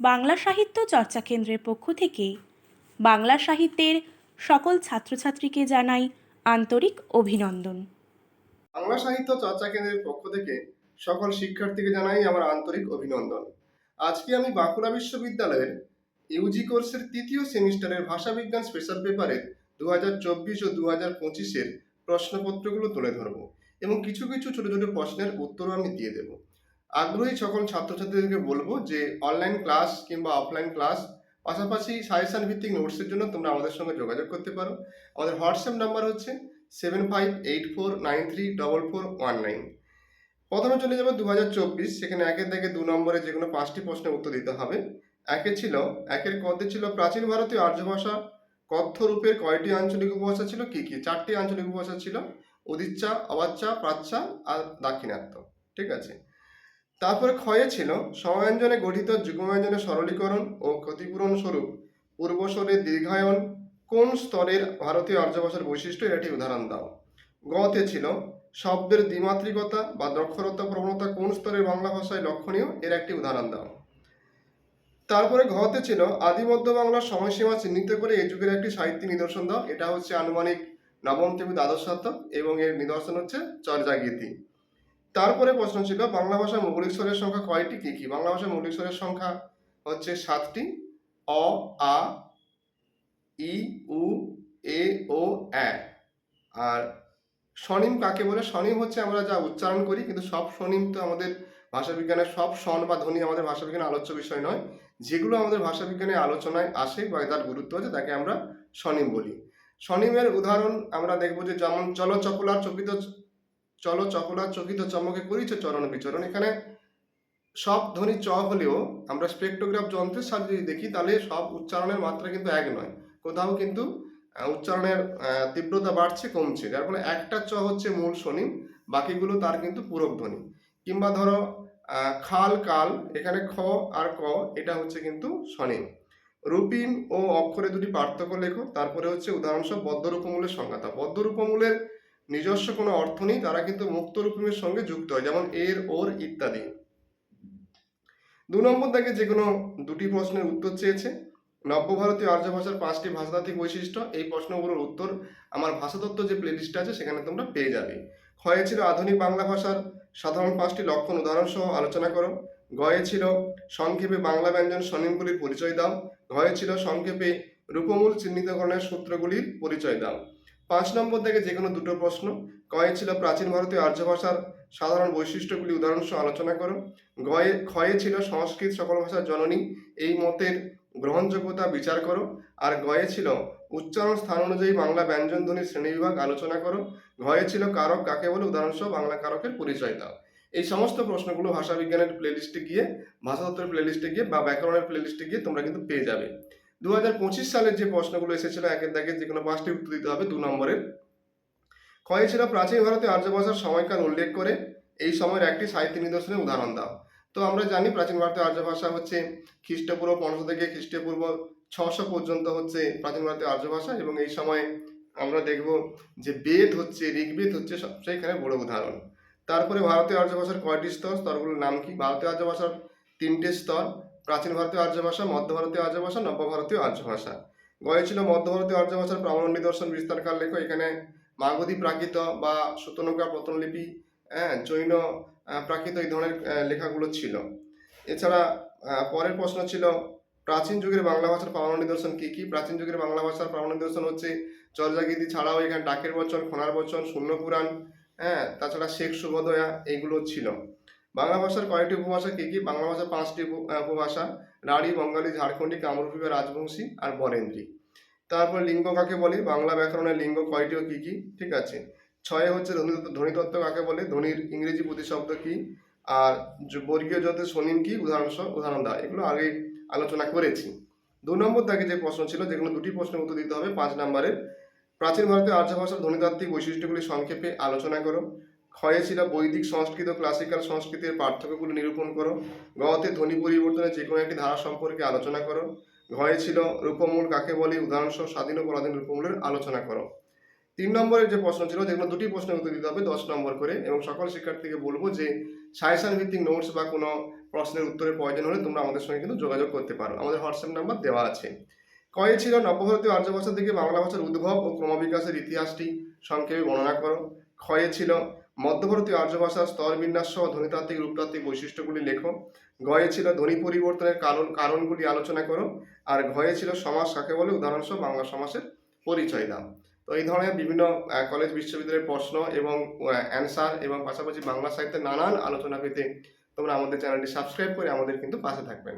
বাংলা সাহিত্য চর্চা কেন্দ্রের পক্ষ থেকে বাংলা সাহিত্যের সকল ছাত্রছাত্রীকে জানাই আন্তরিক অভিনন্দন। বাংলা সাহিত্য চর্চা কেন্দ্রের পক্ষ থেকে সকল শিক্ষার্থীকে জানাই আমার আন্তরিক অভিনন্দন। আজকে আমি বাঁকুড়া বিশ্ববিদ্যালয়ের ইউজি কোর্সের তৃতীয় সেমিস্টারের ভাষাবিজ্ঞান স্পেশাল পেপারের দু হাজার চব্বিশ ও দু হাজার পঁচিশের প্রশ্নপত্রগুলো তুলে ধরবো এবং কিছু কিছু ছোট ছোট প্রশ্নের উত্তরও আমি দিয়ে দেবো। আগ্রহী সকল ছাত্রছাত্রীদেরকে বলব যে অনলাইন ক্লাস কিংবা অফলাইন ক্লাস পাশাপাশি সাজেশন ভিত্তিক নোটসের জন্য তোমরা আমাদের সঙ্গে যোগাযোগ করতে পারো। আমাদের হোয়াটসঅ্যাপ নাম্বার হচ্ছে seven five eight four nine three double four one nine প্রথমে চলে যাবে দু হাজার চব্বিশ, সেখানে একের থেকে দু নম্বরে যে কোনো পাঁচটি প্রশ্নের উত্তর দিতে হবে। একে ছিল, একের কতে ছিল প্রাচীন ভারতীয় আর্য ভাষা। কথ্য রূপের কয়টি আঞ্চলিক উপভাষা ছিল? কি কি? চারটি আঞ্চলিক উপভাষা ছিল। উদিচ্চা অবাচ্চা প্রাচ্যা আর দাক্ষিণাত্য। ঠিক আছে? তারপরে ক্ষয়ে ছিল সময়াঞ্জনে গঠিত যুগ্মব্যঞ্জনের সরলীকরণ ও ক্ষতিপূরণ স্বরূপ পূর্বস্বরের দীর্ঘায়ন। কোন স্তরের ভারতীয় আর্য ভাষার বৈশিষ্ট্য একটি উদাহরণ দাও। গতে ছিল শব্দের দ্বিমাত্রিকতা বা দক্ষরতা প্রবণতা কোন স্তরের বাংলা ভাষায় লক্ষণীয়? এর একটি উদাহরণ দাও। তারপরে ঘতে ছিল আদি মধ্য বাংলার সময়সীমা চিহ্নিত করে এই যুগের একটি সাহিত্যিক নিদর্শন দাও। এটা হচ্ছে আনুমানিক নবম থেকে দ্বাদশ শতক এবং এর নিদর্শন হচ্ছে চর্যাগীতি। তারপরে প্রশ্ন ছিল বাংলা ভাষার মৌলিক স্বরের সংখ্যা কয়টি? কি কি? বাংলা ভাষার মৌলিক স্বরের সংখ্যা হচ্ছে সাতটি। অ, আ, ই, উ, এ, ও, অ্যা। আর স্বনিম কাকে বলে? স্বনিম হচ্ছে আমরা যা উচ্চারণ করি, কিন্তু সব স্বনিম তো আমাদের ভাষাবিজ্ঞানের সব স্বন বা ধ্বনি আমাদের ভাষাবিজ্ঞানের আলোচ্য বিষয় নয়। যেগুলো আমাদের ভাষাবিজ্ঞানের আলোচনায় আসে বা তার গুরুত্ব আছে, তাকে আমরা স্বনিম বলি। স্বনিমের উদাহরণ আমরা দেখব যে, যেমন চল চপলার চকিত চল চকলা চকিত চমকে করিছে চরণ বিচরণ। এখানে সব ধ্বনি চ হলেও আমরা স্পেক্টোগ্রাফ যন্ত্রের সাহায্যে যদি দেখি, তাহলে সব উচ্চারণের মাত্রা কিন্তু এক নয়। কোথাও কিন্তু উচ্চারণের তীব্রতা বাড়ছে, কমছে। যার ফলে একটা চ হচ্ছে মূল স্বনিম, বাকিগুলো তার কিন্তু পূরক ধ্বনি। কিংবা ধরো খাল, কাল, এখানে খ আর ক, এটা হচ্ছে কিন্তু স্বনিম। রূপিন ও অক্ষরে দুটি পার্থক্য লেখো, তারপরে হচ্ছে উদাহরণস্বরূপ বদ্ধরূপমূলের সংজ্ঞাতা বদ্ধরূপমূলের নিজস্ব কোনো অর্থ নেই, তারা কিন্তু মুক্ত রূপমের সঙ্গে যুক্ত হয়, যেমন এর, ওর ইত্যাদি। দু নম্বর দাগে যে কোনো দুটি প্রশ্নের উত্তর চেয়েছে। নব্য ভারতীয় আর্য ভাষার পাঁচটি ভাষাতাত্ত্বিক বৈশিষ্ট্য, এই প্রশ্নগুলোর উত্তর আমার ভাষাতত্ত্ব যে প্লেলিস্ট আছে, সেখানে তোমরা পেয়ে যাবে। ক্ষয়ে ছিল আধুনিক বাংলা ভাষার সাধারণ পাঁচটি লক্ষণ উদাহরণ সহ আলোচনা করো। গয়ে ছিল সংক্ষেপে বাংলা ব্যঞ্জন স্বনিমগুলির পরিচয় দাও। ঘয়ে ছিল সংক্ষেপে রূপমূল চিহ্নিতকরণের সূত্রগুলির পরিচয় দাও। পাঁচ নম্বর থেকে যে কোনো দুটো প্রশ্ন। কয়ে ছিল প্রাচীন ভারতীয় আর্য ভাষার সাধারণ বৈশিষ্ট্যগুলি উদাহরণ সহ আলোচনা করো। গয়ে, ক্ষয়ে ছিল সংস্কৃত সকল ভাষার জননী, এই মতের গ্রহণযোগ্যতা বিচার করো। আর গয়ে ছিল উচ্চারণ স্থান অনুযায়ী বাংলা ব্যঞ্জন ধ্বনির শ্রেণীবিভাগ আলোচনা করো। ঘয়ে ছিল কারক কাকে বলে উদাহরণসহ বাংলা কারকের পরিচয় দাও এই সমস্ত প্রশ্নগুলো ভাষা বিজ্ঞানের প্লেলিস্টে গিয়ে, ভাষাতত্ত্বের প্লেলিস্টে গিয়ে বা ব্যাকরণের প্লেলিস্টে গিয়ে তোমরা কিন্তু পেয়ে যাবে। দু হাজার পঁচিশ সালের যে প্রশ্নগুলো এসেছিল একের দাগে যে কোনো পাঁচটি উত্তর দিতে হবে দু নম্বরের ক্ষয়ে ছিল প্রাচীন ভারতে আর্য ভাষার সময়কাল উল্লেখ করে। এই সময়ের একটি সাহিত্য নিদর্শনের উদাহরণ দাও। তো আমরা জানি প্রাচীন ভারতীয় আর্য ভাষা হচ্ছে খ্রিস্টপূর্ব পনেরোশো থেকে খ্রিস্টপূর্ব ছশো পর্যন্ত হচ্ছে প্রাচীন ভারতীয় আর্য ভাষা এবং এই সময় আমরা দেখব যে বেদ হচ্ছে, ঋগ্বেদ হচ্ছে সবচেয়ে এখানে বড় উদাহরণ। তারপরে ভারতীয় আর্য ভাষার কয়টি স্তর? স্তরগুলোর নাম কি? ভারতীয় আর্য ভাষার তিনটে স্তর। প্রাচীন ভারতীয় আর্য ভাষা, মধ্য ভারতীয় আর্য ভাষা নব্য ভারতীয় আর্য ভাষা। গয়ে ছিল মধ্য ভারতীয় আর্য ভাষার প্রামাণ্য নিদর্শন, বিস্তারকার লেখ এখানে মাগধী প্রাকৃত বা সুতনকা প্রতনলিপি হ্যাঁ জৈন প্রাকৃত এই ধরনের লেখাগুলো ছিল। এছাড়া পরের প্রশ্ন ছিল, প্রাচীন যুগের বাংলা ভাষার প্রামাণ্য নিদর্শন কী কী? প্রাচীন যুগের বাংলা ভাষার প্রামাণ্য নিদর্শন হচ্ছে চর্যাগীতি ছাড়াও এখানে ডাকের বচন খোনার বচন, শূন্য পুরাণ হ্যাঁ তাছাড়া শেখ সুবোধয়া এইগুলো ছিল। বাংলা ভাষার কয়েকটি উপভাষা কি কি? বাংলা ভাষার পাঁচটি উপ- উপভাষা। রাঢ়ী বঙ্গালী, ঝাড়খণ্ডী, কামরূপী, বা রাজবংশী আর বরেন্দ্রী। তারপর লিঙ্গ কাকে বলে? বাংলা ব্যাকরণের লিঙ্গ কয়টি ও কি কি? ঠিক আছে। ছয়ে হচ্ছে ধ্বনি ধ্বনিতত্ত্ব কাকে বলে? ধ্বনির ইংরেজি প্রতিশব্দ কি? আর বর্গীয় যতে স্বনিম কি? উদাহরণ উদাহরণ দেওয়া এগুলো আগে আলোচনা করেছি। দু নম্বর দাগে যে প্রশ্ন ছিল, যেগুলো দুটি প্রশ্নের উত্তর দিতে হবে, পাঁচ নম্বরের। প্রাচীন ভারতীয় আর্য ভাষার ধ্বনিতাত্ত্বিক বৈশিষ্ট্যগুলি সংক্ষেপে আলোচনা করো। ক্ষয়ে ছিল বৈদিক সংস্কৃত ক্লাসিক্যাল সংস্কৃতির পার্থক্যগুলি নিরূপণ করো। গতে ধ্বনি পরিবর্তনের যে কোনো একটি ধারা সম্পর্কে আলোচনা করো। ঘয়ে ছিল রূপমূল কাকে বলে? উদাহরণসহ স্বাধীন ও পরাধীন রূপমূলের আলোচনা করো। তিন নম্বরের যে প্রশ্ন ছিল, যেগুলো দুটি প্রশ্নের উত্তর দিতে হবে, দশ নম্বর করে। এবং সকল শিক্ষার্থীকে বলব যে সাজেশন ভিত্তিক নোটস বা কোনো প্রশ্নের উত্তরের প্রয়োজন হলে তোমরা আমাদের সঙ্গে কিন্তু যোগাযোগ করতে পারো। আমাদের হোয়াটসঅ্যাপ নাম্বার দেওয়া আছে। কয়ে ছিল নবভারতীয় আর্য ভাষা থেকে বাংলা ভাষার উদ্ভব ও ক্রমবিকাশের ইতিহাসটি সংক্ষেপে বর্ণনা করো। ক্ষয়ে ছিল মধ্যভারতীয় আর্য ভাষার স্তর বিন্যাস সহ ধ্বনিতাত্ত্বিক রূপতাত্ত্বিক বৈশিষ্ট্যগুলি লেখো। গয়ে ছিল ধ্বনি পরিবর্তনের কারণ, কারণগুলি আলোচনা করো। আর ঘয়ে ছিল সমাজ কাকে বলে? উদাহরণসহ বাংলা সমাজের পরিচয় দাও। তো এই ধরনের বিভিন্ন কলেজ বিশ্ববিদ্যালয়ের প্রশ্ন এবং অ্যান্সার এবং পাশাপাশি বাংলা সাহিত্যের নানান আলোচনা পেতে তোমরা আমাদের চ্যানেলটি সাবস্ক্রাইব করে আমাদের কিন্তু পাশে থাকবেন।